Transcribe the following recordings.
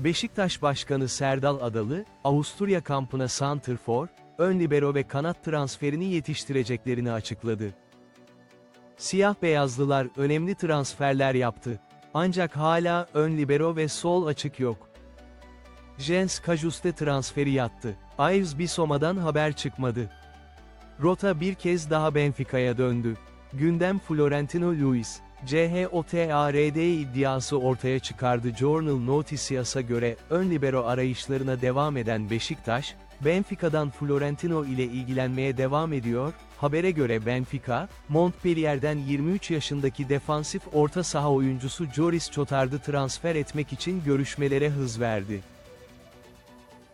Beşiktaş Başkanı Serdal Adalı, Avusturya kampına santrfor, ön libero ve kanat transferini yetiştireceklerini açıkladı. Siyah beyazlılar önemli transferler yaptı. Ancak hala ön libero ve sol açık yok. Jens Kajuste transferi yattı. Yves Bissoma'dan haber çıkmadı. Rota bir kez daha Benfica'ya döndü. Gündem Florentino Luis, CHOTARD iddiası ortaya çıkardı Journal Noticias'a göre, ön libero arayışlarına devam eden Beşiktaş, Benfica'dan Florentino ile ilgilenmeye devam ediyor, habere göre Benfica, Montpellier'den 23 yaşındaki defansif orta saha oyuncusu Joris Chotard'ı transfer etmek için görüşmelere hız verdi.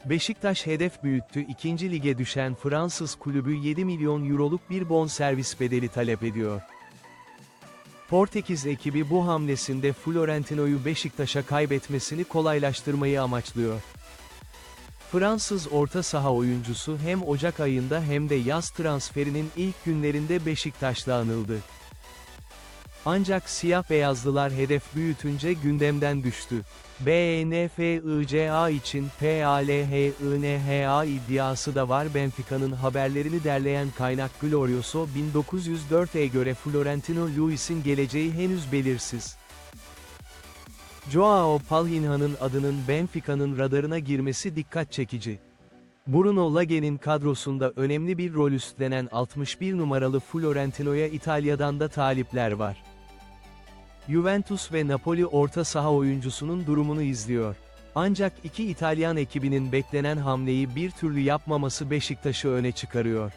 Beşiktaş hedef büyüttü 2. lige düşen Fransız kulübü 7 milyon euroluk bir bonservis bedeli talep ediyor. Portekiz ekibi bu hamlesinde Florentino'yu Beşiktaş'a kaybetmesini kolaylaştırmayı amaçlıyor. Fransız orta saha oyuncusu hem Ocak ayında hem de yaz transferinin ilk günlerinde Beşiktaş'la anıldı. Ancak siyah beyazlılar hedef büyütünce gündemden düştü. BNFICA için PALHINHA iddiası da var Benfica'nın haberlerini derleyen kaynak Glorioso 1904'e göre Florentino Luis'in geleceği henüz belirsiz. Joao Palhinha'nın adının Benfica'nın radarına girmesi dikkat çekici. Bruno Lage'nin kadrosunda önemli bir rol üstlenen 61 numaralı Florentino'ya İtalya'dan da talipler var. Juventus ve Napoli orta saha oyuncusunun durumunu izliyor. Ancak iki İtalyan ekibinin beklenen hamleyi bir türlü yapmaması Beşiktaş'ı öne çıkarıyor.